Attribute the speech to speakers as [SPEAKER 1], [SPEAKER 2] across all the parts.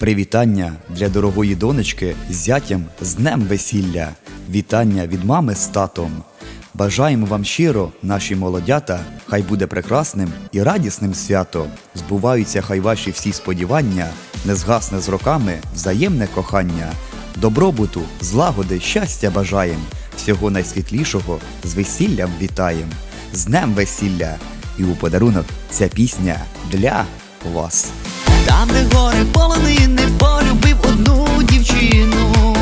[SPEAKER 1] Привітання для дорогої донечки з зятям з днем весілля. Вітання від мами з татом. Бажаємо вам щиро, наші молодята, хай буде прекрасним і радісним свято. Збуваються хай ваші всі сподівання, не згасне з роками взаємне кохання. Добробуту, злагоди, щастя бажаєм, всього найсвітлішого з весіллям вітаєм. З днем весілля! І у подарунок ця пісня для вас.
[SPEAKER 2] Там, де гори полонини, полюбив одну дівчину.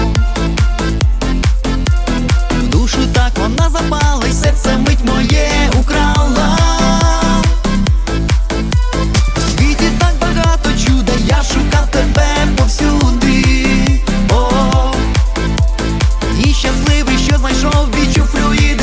[SPEAKER 2] В душу так вона запала, й серце мить моє украла. У світі так багато чуда, я шукав тебе повсюди. О, і що знайшов, відчув флюїди,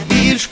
[SPEAKER 2] більш